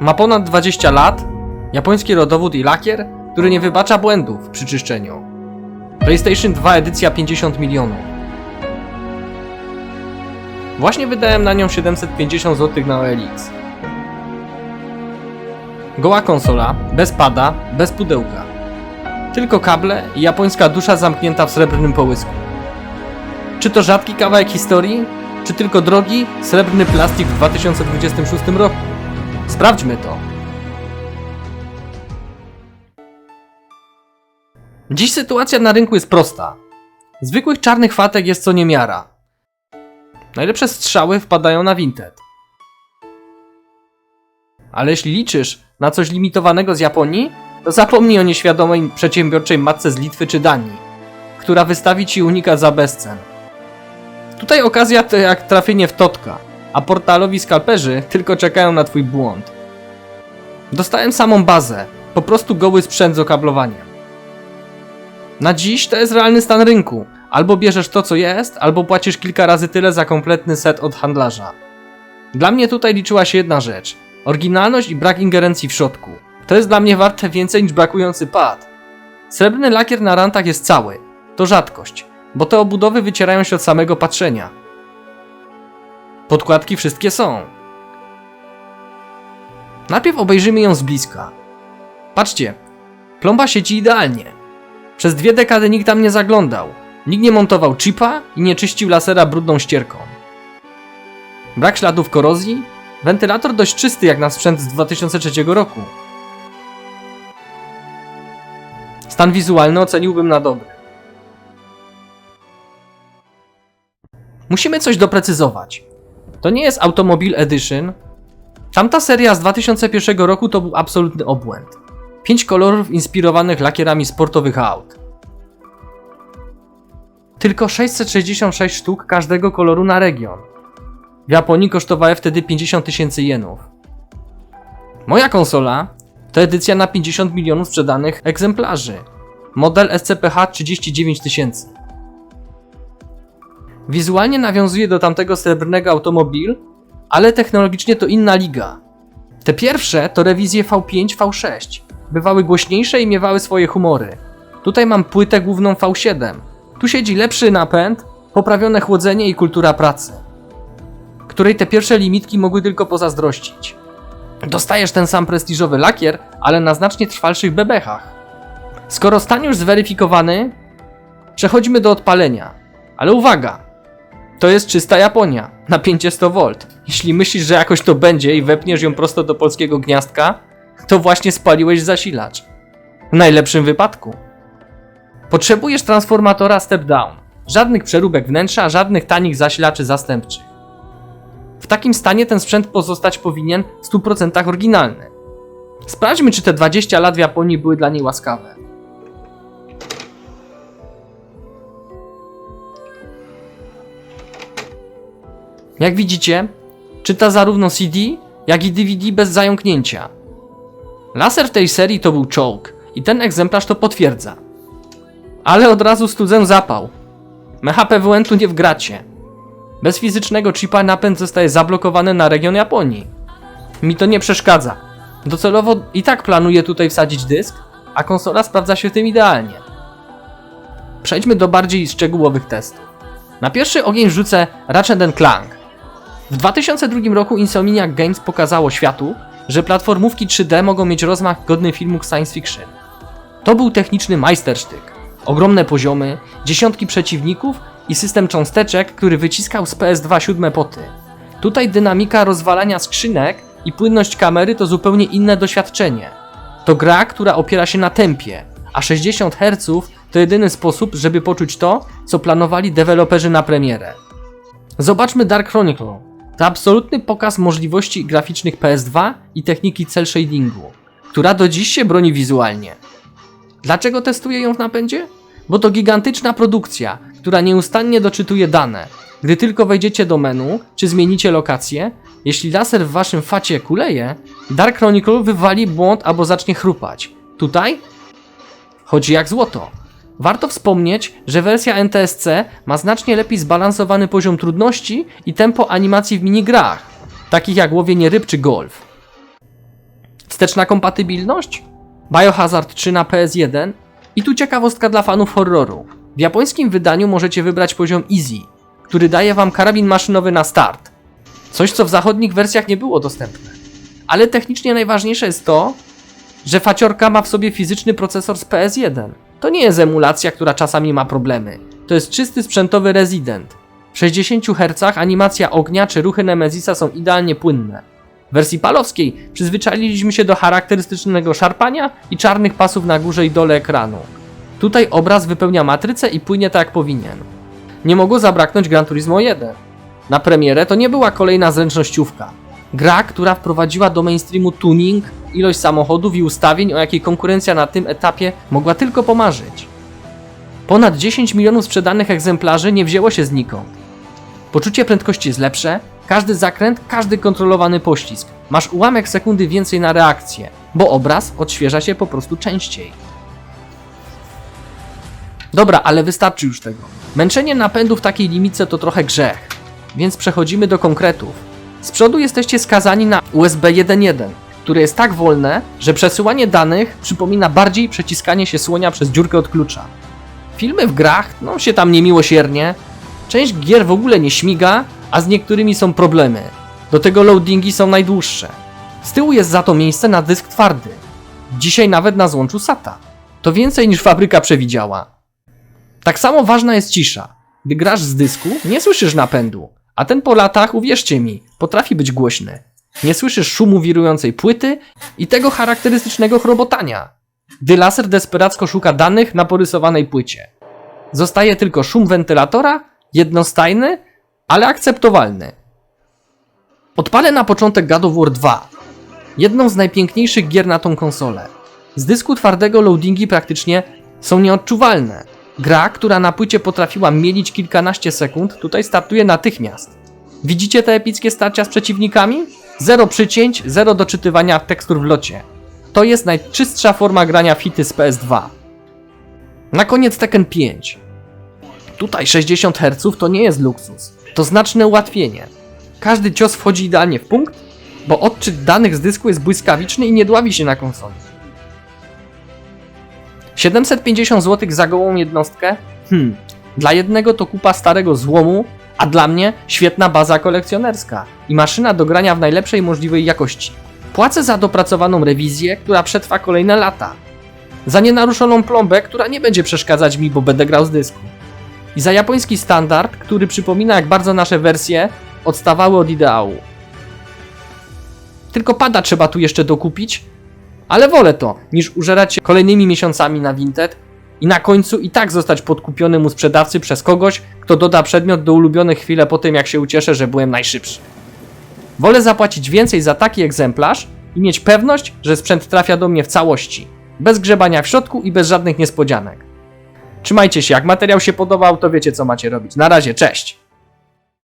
Ma ponad 20 lat, japoński rodowód i lakier, który nie wybacza błędów przy czyszczeniu. PlayStation 2 edycja 50 milionów. Właśnie wydałem na nią 750 zł na OLX. Goła konsola, bez pada, bez pudełka. Tylko kable i japońska dusza zamknięta w srebrnym połysku. Czy to rzadki kawałek historii, czy tylko drogi, srebrny plastik w 2026 roku? Sprawdźmy to. Dziś sytuacja na rynku jest prosta. Zwykłych czarnych fatek jest co niemiara. Najlepsze strzały wpadają na Vinted. Ale jeśli liczysz na coś limitowanego z Japonii, to zapomnij o nieświadomej przedsiębiorczej matce z Litwy czy Danii, która wystawi ci unikat za bezcen. Tutaj okazja to jak trafienie w totka, a portalowi skalperzy tylko czekają na twój błąd. Dostałem samą bazę, po prostu goły sprzęt z okablowaniem. Na dziś to jest realny stan rynku. Albo bierzesz to co jest, albo płacisz kilka razy tyle za kompletny set od handlarza. Dla mnie tutaj liczyła się jedna rzecz. Oryginalność i brak ingerencji w środku. To jest dla mnie warte więcej niż brakujący pad. Srebrny lakier na rantach jest cały. To rzadkość, bo te obudowy wycierają się od samego patrzenia. Podkładki wszystkie są. Najpierw obejrzymy ją z bliska. Patrzcie, plomba siedzi idealnie. Przez dwie dekady nikt tam nie zaglądał. Nikt nie montował chipa i nie czyścił lasera brudną ścierką. Brak śladów korozji, wentylator dość czysty jak na sprzęt z 2003 roku. Stan wizualny oceniłbym na dobry. Musimy coś doprecyzować. To nie jest Automobil Edition. Tamta seria z 2001 roku to był absolutny obłęd. Pięć kolorów inspirowanych lakierami sportowych aut. Tylko 666 sztuk każdego koloru na region. W Japonii kosztowały wtedy 50 tysięcy jenów. Moja konsola to edycja na 50 milionów sprzedanych egzemplarzy. Model SCPH 39 tysięcy. Wizualnie nawiązuje do tamtego srebrnego automobil, ale technologicznie to inna liga. Te pierwsze to rewizje V5, V6. Bywały głośniejsze i miewały swoje humory. Tutaj mam płytę główną V7. Tu siedzi lepszy napęd, poprawione chłodzenie i kultura pracy, której te pierwsze limitki mogły tylko pozazdrościć. Dostajesz ten sam prestiżowy lakier, ale na znacznie trwalszych bebechach. Skoro stan już zweryfikowany, przechodzimy do odpalenia. Ale uwaga! To jest czysta Japonia, napięcie 100V. Jeśli myślisz, że jakoś to będzie i wepniesz ją prosto do polskiego gniazdka, to właśnie spaliłeś zasilacz. W najlepszym wypadku. Potrzebujesz transformatora step down. Żadnych przeróbek wnętrza, żadnych tanich zasilaczy zastępczych. W takim stanie ten sprzęt pozostać powinien w 100% oryginalny. Sprawdźmy, czy te 20 lat w Japonii były dla niej łaskawe. Jak widzicie, czyta zarówno CD, jak i DVD bez zająknięcia. Laser w tej serii to był czołg i ten egzemplarz to potwierdza. Ale od razu studzę zapał. Mecha PWN tu nie wgracie. Bez fizycznego chipa napęd zostaje zablokowany na region Japonii. Mi to nie przeszkadza. Docelowo i tak planuję tutaj wsadzić dysk, a konsola sprawdza się tym idealnie. Przejdźmy do bardziej szczegółowych testów. Na pierwszy ogień rzucę Ratchet Clank. W 2002 roku Insomniac Games pokazało światu, że platformówki 3D mogą mieć rozmach godny filmu science fiction. To był techniczny majstersztyk. Ogromne poziomy, dziesiątki przeciwników i system cząsteczek, który wyciskał z PS2 siódme poty. Tutaj dynamika rozwalania skrzynek i płynność kamery to zupełnie inne doświadczenie. To gra, która opiera się na tempie, a 60 Hz to jedyny sposób, żeby poczuć to, co planowali deweloperzy na premierę. Zobaczmy Dark Chronicle. To absolutny pokaz możliwości graficznych PS2 i techniki cel shadingu, która do dziś się broni wizualnie. Dlaczego testuję ją w napędzie? Bo to gigantyczna produkcja, która nieustannie doczytuje dane. Gdy tylko wejdziecie do menu, czy zmienicie lokację, jeśli laser w waszym facie kuleje, Dark Chronicle wywali błąd albo zacznie chrupać. Tutaj chodzi jak złoto. Warto wspomnieć, że wersja NTSC ma znacznie lepiej zbalansowany poziom trudności i tempo animacji w minigrach, takich jak łowienie ryb czy golf. Wsteczna kompatybilność? Biohazard 3 na PS1 i tu ciekawostka dla fanów horroru. W japońskim wydaniu możecie wybrać poziom Easy, który daje wam karabin maszynowy na start. Coś, co w zachodnich wersjach nie było dostępne. Ale technicznie najważniejsze jest to, że faciorka ma w sobie fizyczny procesor z PS1. To nie jest emulacja, która czasami ma problemy. To jest czysty sprzętowy rezydent. W 60 Hz animacja ognia czy ruchy Nemezisa są idealnie płynne. W wersji palowskiej przyzwyczailiśmy się do charakterystycznego szarpania i czarnych pasów na górze i dole ekranu. Tutaj obraz wypełnia matrycę i płynie tak jak powinien. Nie mogło zabraknąć Gran Turismo 1. Na premierę to nie była kolejna zręcznościówka. Gra, która wprowadziła do mainstreamu tuning, ilość samochodów i ustawień, o jakiej konkurencja na tym etapie mogła tylko pomarzyć. Ponad 10 milionów sprzedanych egzemplarzy nie wzięło się znikąd. Poczucie prędkości jest lepsze, każdy zakręt, każdy kontrolowany pościsk. Masz ułamek sekundy więcej na reakcję, bo obraz odświeża się po prostu częściej. Dobra, ale wystarczy już tego. Męczenie napędu w takiej limitce to trochę grzech, więc przechodzimy do konkretów. Z przodu jesteście skazani na USB 1.1, które jest tak wolne, że przesyłanie danych przypomina bardziej przeciskanie się słonia przez dziurkę od klucza. Filmy w grach, no się tam niemiłosiernie. Część gier w ogóle nie śmiga, a z niektórymi są problemy. Do tego loadingi są najdłuższe. Z tyłu jest za to miejsce na dysk twardy. Dzisiaj nawet na złączu SATA. To więcej niż fabryka przewidziała. Tak samo ważna jest cisza. Gdy grasz z dysku, nie słyszysz napędu, a ten po latach, uwierzcie mi, potrafi być głośny. Nie słyszysz szumu wirującej płyty i tego charakterystycznego chrobotania, gdy laser desperacko szuka danych na porysowanej płycie. Zostaje tylko szum wentylatora, jednostajny, ale akceptowalny. Odpalę na początek God of War 2, jedną z najpiękniejszych gier na tą konsolę. Z dysku twardego loadingi praktycznie są nieodczuwalne. Gra, która na płycie potrafiła mielić kilkanaście sekund, tutaj startuje natychmiast. Widzicie te epickie starcia z przeciwnikami? Zero przycięć, zero doczytywania tekstur w locie. To jest najczystsza forma grania fity z PS2. Na koniec Tekken 5. Tutaj 60 Hz to nie jest luksus, to znaczne ułatwienie. Każdy cios wchodzi idealnie w punkt, bo odczyt danych z dysku jest błyskawiczny i nie dławi się na konsoli. 750 zł za gołą jednostkę? Hmm, dla jednego to kupa starego złomu, a dla mnie świetna baza kolekcjonerska i maszyna do grania w najlepszej możliwej jakości. Płacę za dopracowaną rewizję, która przetrwa kolejne lata. Za nienaruszoną plombę, która nie będzie przeszkadzać mi, bo będę grał z dysku. I za japoński standard, który przypomina jak bardzo nasze wersje odstawały od ideału. Tylko pada trzeba tu jeszcze dokupić, ale wolę to, niż użerać się kolejnymi miesiącami na Vinted i na końcu i tak zostać podkupionym u sprzedawcy przez kogoś, kto doda przedmiot do ulubionych chwilę po tym, jak się ucieszę, że byłem najszybszy. Wolę zapłacić więcej za taki egzemplarz i mieć pewność, że sprzęt trafia do mnie w całości, bez grzebania w środku i bez żadnych niespodzianek. Trzymajcie się, jak materiał się podobał, to wiecie co macie robić. Na razie, cześć!